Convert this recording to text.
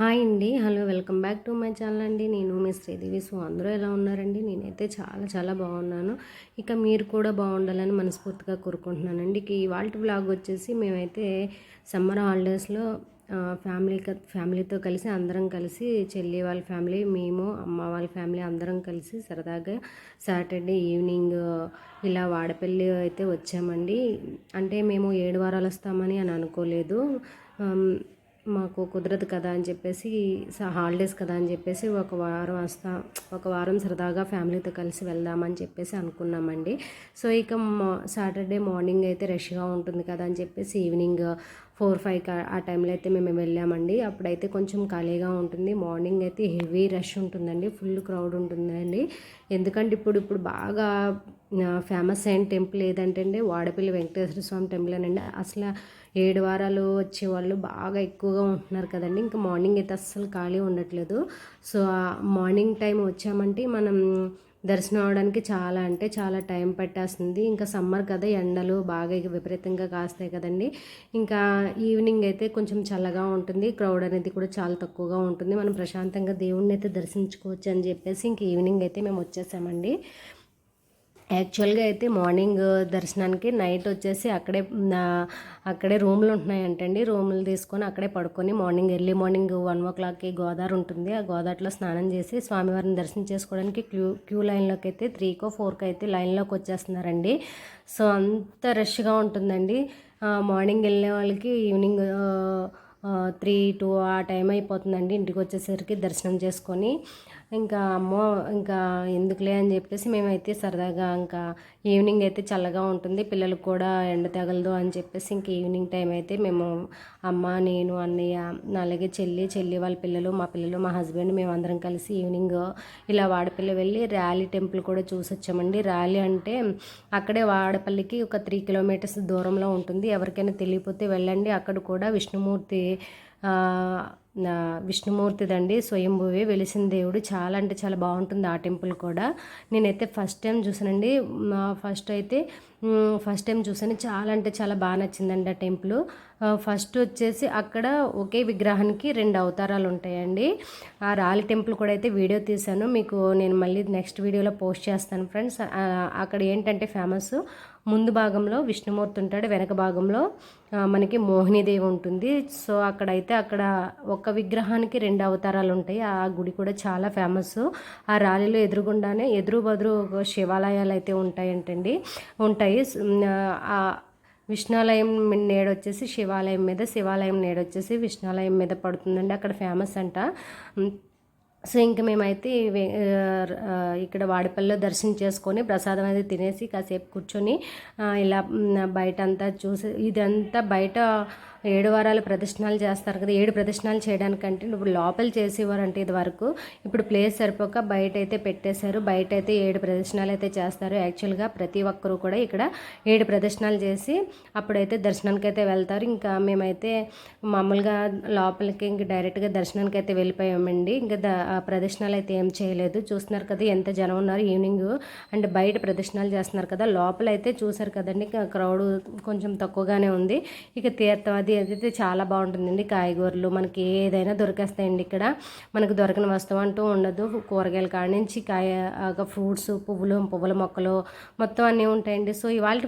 Hi అండి. Hello welcome back to my channel అండి. నేను మీ శ్రీదేవి. సో అందరూ ఎలా ఉన్నారండి? నేనైతే చాలా చాలా బాగున్నాను. ఇక మీరు కూడా బాగుండాలని మనస్ఫూర్తిగా కోరుకుంటున్నానండి. ఇక ఇవాళ బ్లాగ్ వచ్చేసి మేమైతే సమ్మర్ హాలిడేస్లో ఫ్యామిలీ ఫ్యామిలీతో కలిసి అందరం కలిసి చెల్లి వాళ్ళ ఫ్యామిలీ మేము అమ్మ వాళ్ళ ఫ్యామిలీ అందరం కలిసి సరదాగా సాటర్డే ఈవినింగ్ ఇలా వాడపల్లి అయితే వచ్చామండి. అంటే మేము ఏడు వారాలు వస్తామని అని అనుకోలేదు. మాకు కుదరదు కదా అని చెప్పేసి హాలిడేస్ కదా అని చెప్పేసి ఒక వారం వస్తా ఒక వారం సరదాగా ఫ్యామిలీతో కలిసి వెళ్దామని చెప్పేసి అనుకున్నామండి. సో ఇక సాటర్డే మార్నింగ్ అయితే రష్గా ఉంటుంది కదా అని చెప్పేసి ఈవినింగ్ ఫోర్ ఫైవ్ ఆ టైంలో అయితే మేము వెళ్ళామండి. అప్పుడైతే కొంచెం ఖాళీగా ఉంటుంది. మార్నింగ్ అయితే హెవీ రష్ ఉంటుందండి. ఫుల్ క్రౌడ్ ఉంటుందండి. ఎందుకంటే ఇప్పుడు ఇప్పుడు బాగా ఫేమస్ అయిన టెంపుల్ ఏదంటే అండి వాడపల్లి వెంకటేశ్వర స్వామి టెంపుల్ అనండి. అసలు ఏడు వారాలు వచ్చే వాళ్ళు బాగా ఎక్కువగా ఉంటున్నారు కదండి. ఇంకా మార్నింగ్ అయితే అస్సలు ఖాళీ ఉండట్లేదు. సో మార్నింగ్ టైం వచ్చామంటే మనం దర్శనం అవడానికి చాలా అంటే చాలా టైం పట్టేస్తుంది. ఇంకా సమ్మర్ కదా ఎండలు బాగా విపరీతంగా కాస్తాయి కదండి. ఇంకా ఈవినింగ్ అయితే కొంచెం చల్లగా ఉంటుంది. క్రౌడ్ అనేది కూడా చాలా తక్కువగా ఉంటుంది. మనం ప్రశాంతంగా దేవుణ్ణి అయితే దర్శించుకోవచ్చు అని చెప్పేసి ఇంక ఈవినింగ్ అయితే మేము వచ్చేసామండి. యాక్చువల్గా అయితే మార్నింగ్ దర్శనానికి నైట్ వచ్చేసి అక్కడే అక్కడే రూమ్లు ఉంటున్నాయంటండి. రూములు తీసుకొని అక్కడే పడుకొని మార్నింగ్ ఎర్లీ మార్నింగ్ వన్ ఓ క్లాక్కి గోదావరి ఉంటుంది. ఆ గోదావరిలో స్నానం చేసి స్వామివారిని దర్శనం చేసుకోవడానికి క్యూ క్యూ లైన్లోకి అయితే త్రీకో ఫోర్కో అయితే లైన్లోకి వచ్చేస్తున్నారండి. సో అంత రష్గా ఉంటుందండి. మార్నింగ్ వెళ్ళే వాళ్ళకి ఈవినింగ్ త్రీ టూ ఆ టైం అయిపోతుందండి. ఇంటికి వచ్చేసరికి దర్శనం చేసుకొని ఇంకా అమ్మో ఇంకా ఎందుకులే అని చెప్పేసి మేమైతే సరదాగా ఇంకా ఈవినింగ్ అయితే చల్లగా ఉంటుంది. పిల్లలకు కూడా ఎండ తగలదు అని చెప్పేసి ఇంక ఈవినింగ్ టైం అయితే మేము అమ్మ నేను అన్నయ్య అలాగే చెల్లి చెల్లి వాళ్ళ పిల్లలు మా పిల్లలు మా హస్బెండ్ మేము అందరం కలిసి ఈవినింగ్ ఇలా వాడపల్లి వెళ్ళి ర్యాలీ టెంపుల్ కూడా చూసి వచ్చామండి ర్యాలీ అంటే అక్కడే వాడపల్లికి ఒక త్రీ కిలోమీటర్స్ దూరంలో ఉంటుంది. ఎవరికైనా తెలియపోతే వెళ్ళండి. అక్కడ కూడా విష్ణుమూర్తి आ, విష్ణుమూర్తిదండి. స్వయంభువే వెలిసిన దేవుడు. చాలా అంటే చాలా బాగుంటుంది ఆ టెంపుల్ కూడా. నేనైతే ఫస్ట్ టైం చూసానండి ఫస్ట్ అయితే ఫస్ట్ టైం చూసాను చాలా అంటే చాలా బాగా నచ్చిందండి ఆ టెంపుల్. ఫస్ట్ వచ్చేసి అక్కడ ఒకే విగ్రహానికి రెండు అవతారాలు ఉంటాయండి. ఆ రాలి టెంపుల్ కూడా అయితే వీడియో తీశాను. మీకు నేను మళ్ళీ నెక్స్ట్ వీడియోలో పోస్ట్ చేస్తాను ఫ్రెండ్స్. అక్కడ ఏంటంటే ఫేమస్? ముందు భాగంలో విష్ణుమూర్తి ఉంటాడు. వెనక భాగంలో మనకి మోహినీదేవి ఉంటుంది. సో అక్కడైతే అక్కడ ఒక విగ్రహానికి రెండు అవతారాలు ఉంటాయి ఆ గుడి కూడా చాలా ఫేమస్. ఆ రాలిలో ఎదురుగుండానే ఎదురు బదురు శివాలయాలు అయితే ఉంటాయంటండి. ఉంటాయి. విష్ణాలయం నేడొచ్చేసి శివాలయం మీద శివాలయం నేడొచ్చేసి విష్ణాలయం మీద పడుతుందండి. అక్కడ ఫేమస్ అంట. సో ఇంక మేమైతే ఇక్కడ వాడిపల్లిలో దర్శనం చేసుకొని ప్రసాదం అయితే తినేసి కాసేపు కూర్చొని ఇలా బయట అంతా చూసి ఇదంతా బయట ఏడు వారాలు ప్రదర్శనలు చేస్తారు కదా ఏడు ప్రదర్శనలు చేయడానికంటే ఇప్పుడు లోపల చేసేవారంటే ఇది వరకు. ఇప్పుడు ప్లేస్ సరిపోక బయట అయితే పెట్టేశారు బయట అయితే ఏడు ప్రదర్శనలు అయితే చేస్తారు. యాక్చువల్గా ప్రతి ఒక్కరూ కూడా ఇక్కడ ఏడు ప్రదర్శనలు చేసి అప్పుడైతే దర్శనానికి అయితే వెళ్తారు. ఇంకా మేమైతే మామూలుగా లోపలికి ఇంక డైరెక్ట్గా దర్శనానికి అయితే వెళ్ళిపోయామండి. ఇంకా ప్రదర్శనలు అయితే ఏం చేయలేదు. చూస్తున్నారు కదా ఎంత జనం ఉన్నారు. ఈవినింగ్ అండ్ బయట ప్రదర్శనలు చేస్తున్నారు కదా. లోపల అయితే చూసారు కదండి క్రౌడ్ కొంచెం తక్కువగానే ఉంది. ఇక తీర్థం అది అయితే చాలా బాగుంటుందండి. కాయగూరలు మనకి ఏదైనా దొరికేస్తాయండి ఇక్కడ. మనకు దొరకని వస్తువు అంటూ ఉండదు. కూరగాయల కాడ నుంచి కాయ ఫ్రూట్స్ పువ్వులు పువ్వుల మొక్కలు మొత్తం అన్నీ ఉంటాయండి. సో ఇవాళ